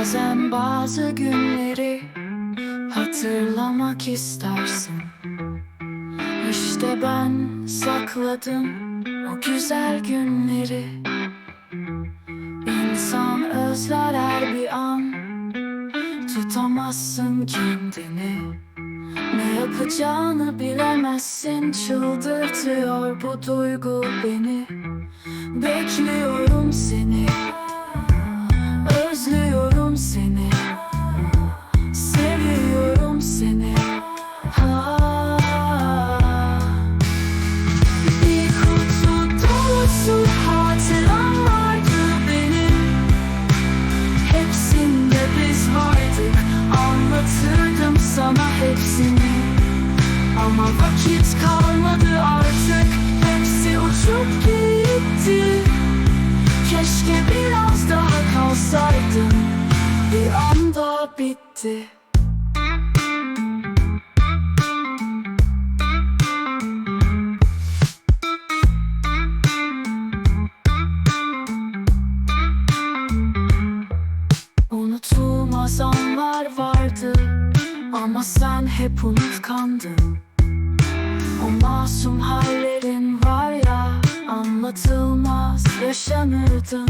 Bazen bazı günleri hatırlamak istersin. İşte ben sakladım o güzel günleri. İnsan özler her bir an. Tutamazsın kendini. Ne yapacağını bilemezsin. Çıldırtıyor bu duygu beni. Bekliyorum seni sana hepsini. Ama vakit kalmadı artık. Hepsi uçup gitti. Keşke biraz daha kalsaydın Bir anda bitti Ama sen hep unutkandın O masum hallerin var ya Anlatılmaz yaşanırdın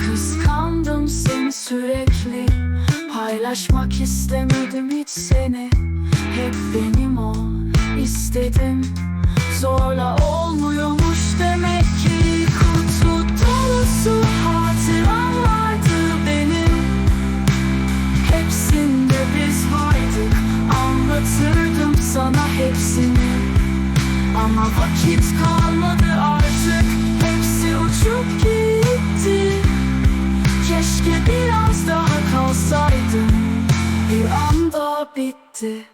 Kıskandım seni sürekli Paylaşmak istemedim hiç seni. Hep benim ol istedim hepsini. Ama vakit kalmadı artık. Hepsi uçup gitti. Keşke biraz daha kalsaydın Bir anda bitti